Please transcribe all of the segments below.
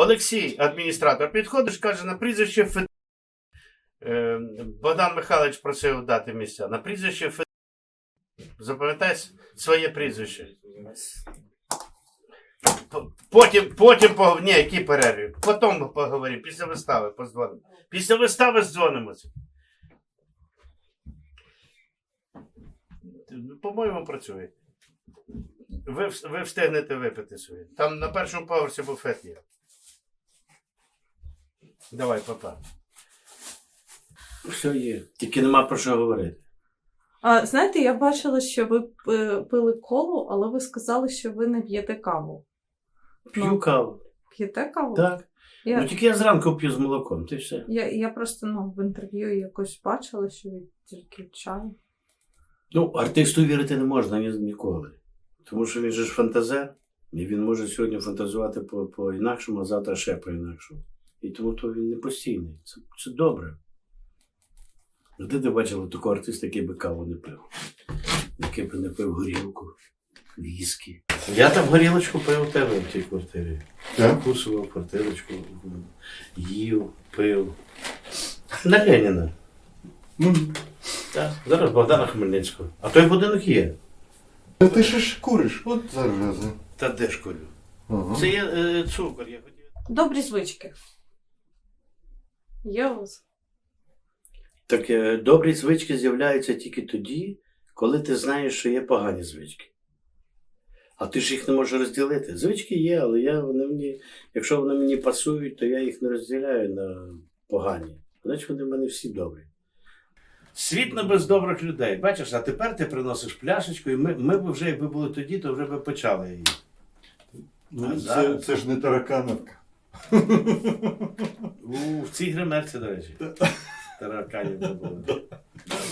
Олексій, адміністратор, підходиш, каже, на прізвище Фед... Е, Богдан Михайлович просив дати місця. На прізвище Фед... Запам'ятай своє прізвище. Потім, потім поговоримо. Ні, які перерви. Потім поговоримо, після вистави позвонимо. Після вистави дзвонимося. По-моєму, працює. Ви, ви встигнете випити своє. Там на першому поверсі буфет є. Давай, папа. Все є. Тільки нема про що говорити. А, знаєте, я бачила, що ви пили колу, але ви сказали, що ви не п'єте каву. П'ю Ну. каву. П'єте каву? Так. Я, Ну тільки я зранку п'ю з молоком, ти все. я, я просто ну, в інтерв'ю якось бачила, що ви тільки чай. Ну, артисту вірити не можна ні, ніколи. Тому що він же ж фантазер, і він може сьогодні фантазувати по, по інакшому, а завтра ще по інакшому. І тому то він не постійний. Це, це добре. Де ти бачив такого артиста, який би каву не пив? Який би не пив горілку, віскі. Я там горілочку пив у тебе в тій квартирі. Так? Кусував квартирочку, їв, пив. На Леніна. Ну, Так, зараз Богдана Хмельницького. А той будинок є. та ти ще ж куриш, от зараза. Та де ж курю? Ага. Це є е, цукор, я хотів. Добрі звички. Є у вас? Так е, добрі звички з'являються тільки тоді, коли ти знаєш, що є погані звички. А ти ж їх не можеш розділити. Звички є, але я, вони мені, якщо вони мені пасують, то я їх не розділяю на погані. Значить, вони в мене всі добрі. Світ не без добрих людей. Бачиш, а тепер ти приносиш пляшечку, і ми, ми б вже, якби були тоді, то вже б почали її. Ну, А це, зараз? це ж не таракановка. У, в цій гримерці, до речі. Тараканів не було.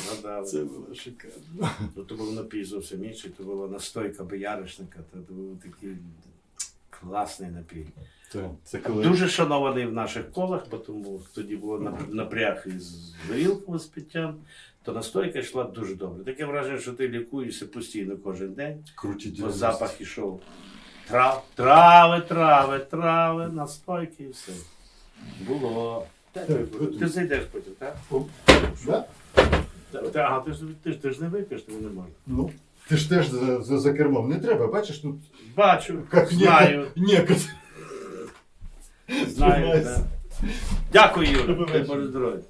Згадав. Це було шикарно. Ну, то був напій зовсім інший, то була настойка бояришника, то, був такий класний напій. Так, це коли. Дуже шанований в наших колах, бо тому тоді було напряг із горілкою з питтям, то настойка йшла дуже добре. Таке враження, що ти лікуєшся постійно кожен день, Круті бо запах ішов. Трав, трави, трави, трави, настойки і все. Було. Ти зайдеш потім, так? Да? Та- та- Ага, ти ж, ти, ж- ти ж не вип'єш, тому не можна. Ну, ти ж теж за, за, за кермом. Не треба, бачиш, тут Бачу, як знаю, Некот. знаю. Да. Дякую, Юра. Боже здоров'я.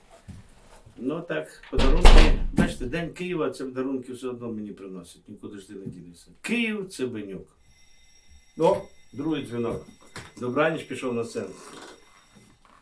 Ну так, подарунки. Бачите, День Києва це подарунки все одно мені приносять. Нікуди ж ти не ділися. Київ це Бенюк. О, другий дзвінок. Добраніч пішов на сцену.